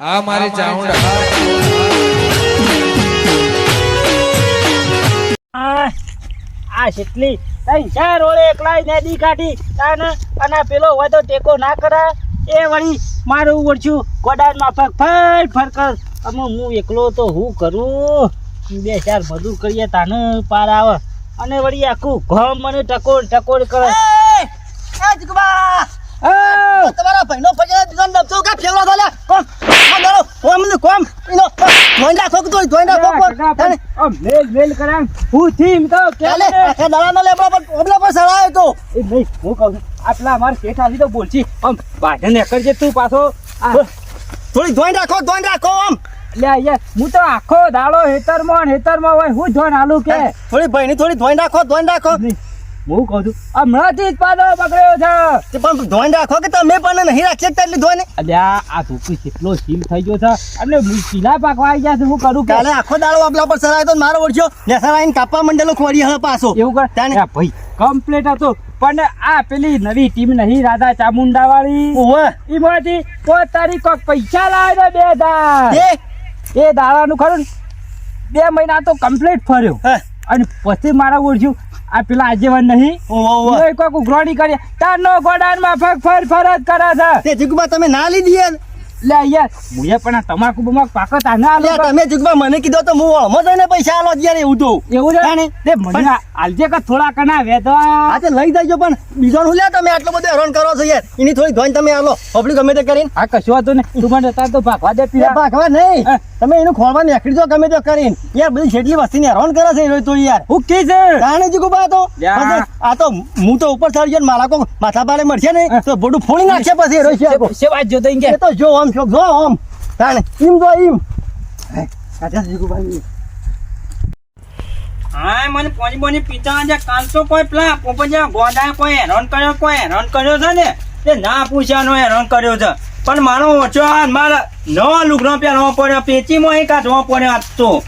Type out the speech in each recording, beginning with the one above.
આ મારી ચાઉંડા આ આ કેટલી તઈ ચાર ઓળે એકલાય નદી કાઢી તાને અને પેલો હોય તો ટેકો ના કરે એ વળી મારું વળશું ગોડાન માફક ફર ફર કર. અમે હું એકલો તો હું કરું? બે ચાર મજૂર કરીએ તાને પાર આવે. અને વળી આખું ઘમ મને ટકોર ટકોર કરે આ! તમારા ભાઈનો દીધો કા કોમ કોમ ને કોમ ઇનો ધોઈ ધોઈ ધોઈ મેલ મેલ કરાં હું થીમ તો ચાલે ચાલે આ નો લેબડા પર ઓબલા પર સડાયો તો એ નહીં હું કહું છું આટલા શેઠ આવી તો બોલছি આમ ને કરજે તું પાછો થોડી ધોઈ નાખો ધોઈ નાખો આમ લે યાર હું તો આખો દાડો હેતરમાં ને હેતરમાં હોય હું ધોન આલું કે થોડી ભાઈની થોડી ધોઈ નાખો ધોઈ નહીં, હું કહું છું હમણાંથી જ પાદો પકડ્યો છે. તે પણ ધોઈ રાખો કે તમે પણ નહીં રાખી શકતા એટલે ધોઈને અલ્યા આ ધોકી કેટલો સીલ થઈ ગયો છે. અને સીલા પાકવા આવી ગયા છે હું કરું કાલે આખો દાડો આપલા પર સરાય તો મારો ઓળખ્યો નેસર આઈને કાપવા મંડેલો ખોરી હવે પાછો. એવું કર. તાને? ભાઈ કમ્પ્લીટ હતો. પણ આ પેલી નવી ટીમ નહીં રાધા ચામુંડા વાળી ઓહો એમાંથી પોત તારી કોક પૈસા લાવે બે દા એ? એ દાડાનું ખરું બે મહિના તો કમ્પ્લીટ ફર્યો. અને પછી મારા ઓળખ્યું આ પેલા આજીવન નહીં. કોઈ ઉઘરાણી કરી. તારનો ગોડાનમાં ફગ ફર ફર ફરજ કરે છે. તે જુગમાં તમે ના લીધી લે યાર મુએ પણ તમાકુ બમાક પાકત આ ના લે તમે જુગબા મને કીધો તો હું ઓળમો જઈને પૈસા આલો યાર એવું તો એવું છે? તાણે? તે મને આલજે કે થોડા કના વે તો આજે લઈ જજો પણ બીજો હું લ્યા તમે આટલો બધો હેરાન કરો છો યાર. એની થોડી ધોઈને તમે આલો. પબ્લિક ગમે તે કરીને. આ કશું હતું ને તું મને અત્યારે તો ભાગવા દે પીરા. ભાગવા નહીં. તમે એનું ખોળવા નીકળી ગમે તે કરીને. યાર બધી છેટલી વસ્તીને હેરાન કરે છે એ તો યાર. હું કે છે? જ તો. આ તો હું તો ઉપર ચડી ગયો મારા કો માથા પાડે મળશે ને તો બોડું ફોડી નાખશે પછી રોઈ છે વાત જોતો કે. તો જો આમ છો જો આમ. તાણે ઈમ જો ઈમ. હા મને પોની બોની પીતા જે કાંસો કોઈ પેલા પોપડિયા ગોડા કોઈ હેરાન કર્યો કોઈ હેરાન કર્યો છે ને? એ ના પૂછ્યાનો હેરાન કર્યો છે. પણ મારો ઓછો હાથ મારા નવા લુગડો પહેરવો પડ્યો પેચીમાં એક કાઢવો પડ્યો આજ તો.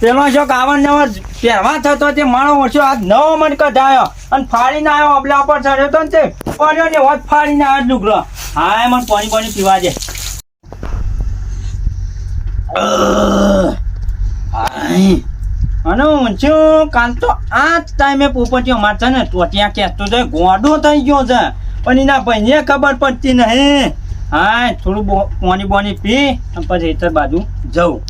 પેલો શોખ આવા નવા પહેરવા થતો તે મારો ઓછો હાથ નવો મને કઢાયો અને ફાડીને આવ્યો અબલા પર ચડ્યો તો ને તે. પડ્યો ને હોત ફાડીને આવ્યો લુગડો. હા મને પાણી પાણી પીવા દે. અને કાલ તો આ જ ટાઈમે પોપટીઓ માર છે ને ટોટિયા કહેતો છે ગોડો થઈ ગયો છે. પણ એના ભાઈને ખબર પડતી નહીં. હા થોડું પોની બોની પી પછી બાજુ જવું.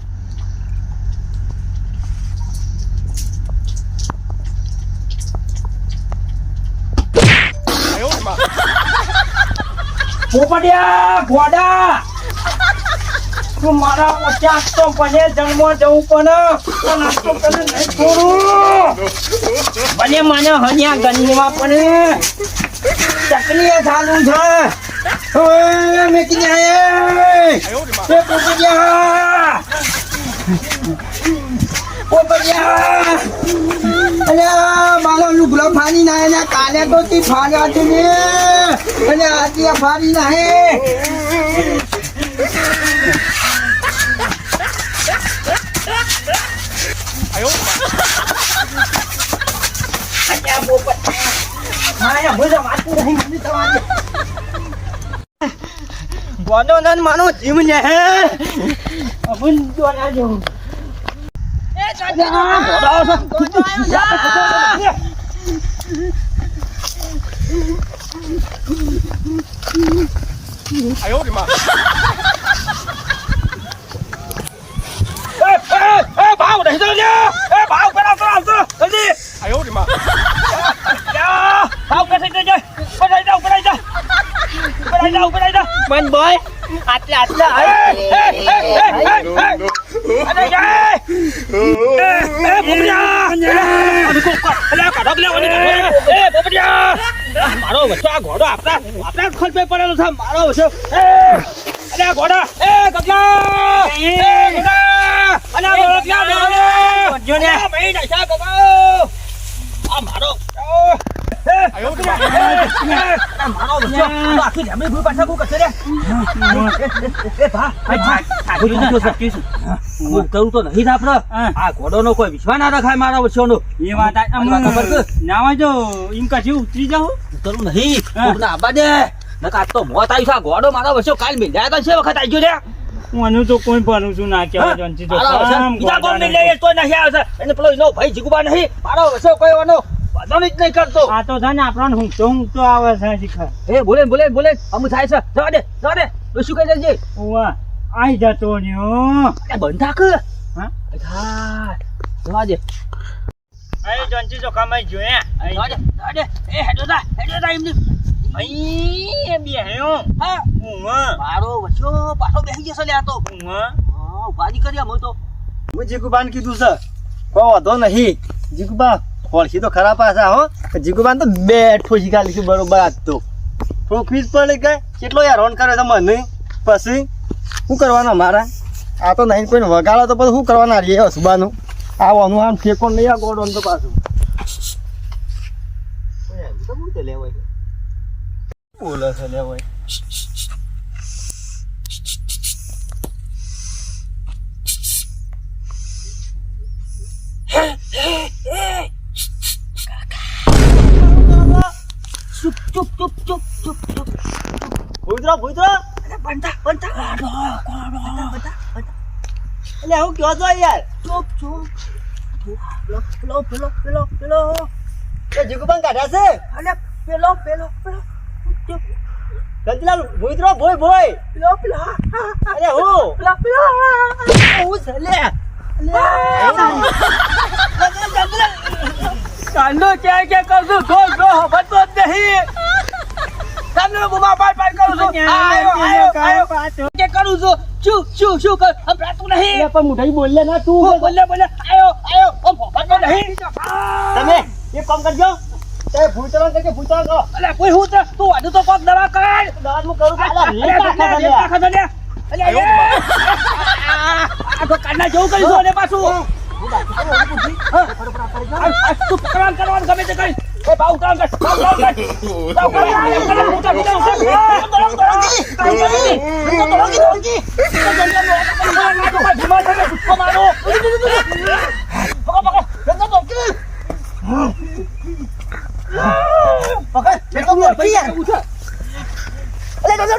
પોપટિયા ગોડા! મારા ઓછા તો ભલે જન્મ જવું પણ મને હન્યા ગનીમાં પણ. ચકલીએ ચાલું છે. મેકી અલ્યા મારો લુગડો ફાડી નાહે ને કાલે તો તી છે ને. અને આજે ફાડી નાહે ગોડો નન માનો જીવ ને હે. અબુન દોના જો. એ ગોડો ગોડો આવ્યો એ ભાવ નહીં તો લે એ ભાવ પેલા તો આવતો જલ્દી આયો રે માં ભાવ કસે તો જાય પડાઈ જાવ પડાઈ જાવ પડાઈ જાવ પડાઈ જાવ મન બોય. આટલા આટલા. અરે જાય એ બોબડિયા. અરે કો અરે કાઢો લે એ બોબડિયા. મારો વચ્ચો આ ઘોડો આપણા આપણા ખલપે પડેલો છે. મારો વચ્ચો. એ અરે ઘોડા. એ ગગલા એ ગગલા અરે આ ગગલા બેહો જો ને ભાઈ નશા ગગો આ મારો આયો મારો વચ્ચો આખી આ ઘોડોનો કોઈ વિશ્વાસ ના રખાય મારા વર્ષોનો એ જો એમ કશું ઉતરી જાવ ઉતરવું નહીં. કોકના આબા દે નકર તો મોત આવી મારા વર્ષો કાલ મિલ્યા તો છે વખત આવી રે હું તો કોઈ ભરું છું ના? જોનજી તો નહીં આવશે. એને પેલો એનો ભાઈ જીગુબા નહીં. મારો વસો કોઈ એનો વાંધો જ નહીં કરતો. આ તો છે ને આપણને ઊંઘતો ઊંઘતો આવે છે શિખર એ બોલે બોલે બોલે અમુ થાય છે. જવા દે, જવા દે. શું કહી દેજે. હું આઈ જતો ન્યો એ બંધ થાક. હા? જવા દે. અરે જોનજી તો કમાઈ જોયા જવા દે, જવા દે. એ હેડો જા, હેડો જા એમની. અહીં બે હેયો હા. ઉવા મારો વસો પાછો બેસી જશે લે તો. ઉવા હા, નહીં કરી આમ તો. હું જીગુબાન કીધું છે કોઈ વાંધો નહીં જીગુબા ખોલશી તો ખરા પાછા, હો. જીગુબાન તો બેઠો શીખા લીધું બરોબર આજ તો. થોડું ફીસ પડે કે કેટલો હેરાન કરે તો મને? પછી શું કરવાના મારા આ તો નહીં કોઈને વગાડો તો પછી શું કરવાના રે હસબાનું આવવાનું આમ ઠેકો નહીં, આ ગોડો તો પાછું. બોલે છે, લેવાય ચૂપ ચૂપ ચૂપ ચૂપ ચૂપ ચૂપ. ભૂતરો અરે. આડો, આડો, બંધ થા, બંધ થા. એટલે હું કહો છો યાર? ચૂપ ચૂપ. પેલો પેલો પેલો પેલો પેલો. એ જીગુબાન કાઢ્યા છે? અલે પેલો પેલો પેલો. ગંજલાલ ભૂતરો ભોય ભોય પેલો પેલો. અરે હું? પેલો પેલો. હા, છે લે. કાંડો ક્યાં ક્યાં કરું છું ધો હબતો જ નહીં. તમને બુમા પાડ પાડ કરું છું આયો આયો આયો કે કરું છું શું શું શું કર હમ રાતું નહીં પણ મુઠાઈ બોલે ના તું બોલ્યા બોલ્યા આયો આયો હમ ફોફાતો નહીં તમે એક કામ કરજો તે ભૂતરો કે ભૂતરો કહો અલે કોઈ હું તો વાડું તો કોક દવા કર દવા હું કરું અલે રેતા રેતા ખાધો લે અલે આ તો કાના જેવું કરીશું અને પાછું તું કરવાનું કરવાનું ગમે તે કરીશ એ ભાવ કામ કર ભાવ કામ કર ભાવ કામ કર ઉતર ઉતર ઉતર પકડ એ તો મોટી યાર અલે દાદા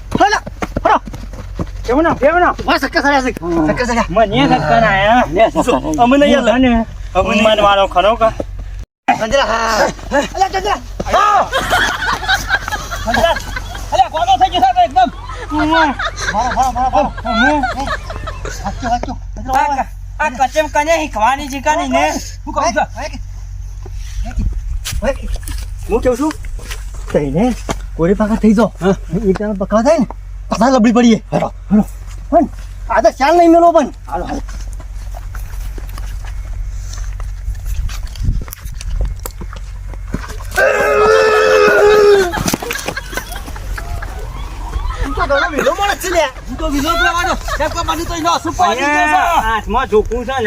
કેવું ના કેવું ના વાહ સક્કર સળ્યા છે. સક્કર સળ્યા મને સત્કન આયા. અમને યાર લે. મને મન વાળો ખરો કા? ગંજરા હા અલે ગંજરા વાંચો વાંચો ગંજરા આ કચેમ કને શીખવાની શીખવાની ને હું કેવું છું? તઈને કોરી પાકા થઈ જાઓ. એક ટાણા પકવા થાય ને. પાછા લબડી પડીએ. હેરો હેરો પણ આ તો ચાલ નહીં મેલો પણ. હાલો હાલો.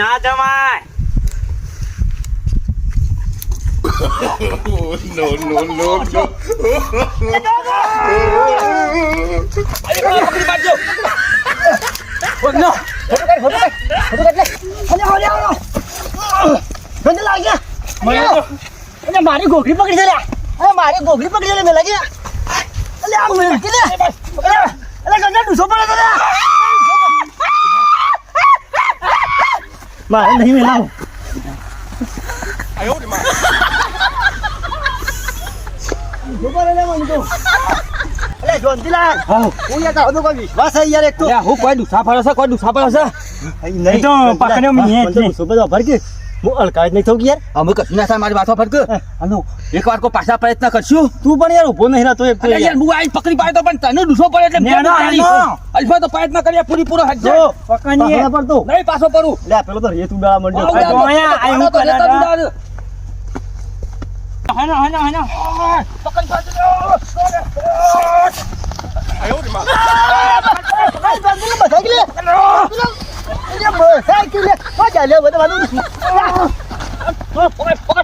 ના જમાય. No, no, no, no. Photo કાઢ, ફોટો કાઢ, ફોટો કાઢ લે. અલ્યા, અલ્યા, અલ્યા. ગંધ લાગ્યા. અલ્યા, અલ્યા, મારી ગોખરી પકડી છે અરે મારી ગોખરી પકડી છે લે, મેં લાગી. અલ્યા, આ મને કે અલે અલ્યા, ગંધા ડૂસો પડે તો. મારે નહીં મેલાવું. ડૂસો પડે લે મને તો. અલ્યા, જોનતીલાલ. હું યાર તારો કોઈ વિશ્વાસ છે યાર એક તો. હું કોઈ દુસા ફરે છે કોઈ દુસા ફરે છે? નહીં. તો પકડ્યો મેં એ જ. તો બધો હું અલકાય નહીં થયું યાર. અમે કશું ના થાય મારી વાતો ફરક. હાલો એકવાર કો પાછા પ્રયત્ન કરશું? તું પણ યાર ઊભો નહીં રહેતો એક તો યાર. હું આઈ પકડી પાડ્યો પણ તને ડૂસો પડે એટલે મેં અલ્ફા તો પ્રયત્ન કરીએ પૂરી પૂરો હજો પકડી હે પર તો. નહીં પાછો પરું લે પેલો તો રેત ઉડાવા મંડ્યો. આઈ હું કરા હાના હાના હાના. પકડી પાડ્યો આયો રે માં પકડી પાડ્યો બધા કે લે. બધા કે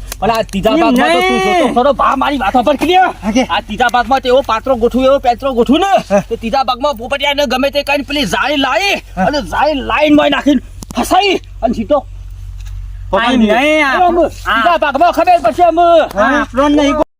પણ આ ત્રીજા ભાગમાં તો તું જોતો ખરો ભા મારી વાતો પર ક્લિયર આ ત્રીજા ભાગમાં તેવો પાત્રો ગોઠવું એવો પેત્રો ગોઠવું ને તો ત્રીજા ભાગમાં પોપટિયાને ગમે તે કરીને પેલી ઝાડી લાવી અને ઝાડી લાઈનમાં નાખીને ફસાઈ અને સીધો નહીં ત્રીજા ભાગમાં ખબર પછી અમે આપણો નહીં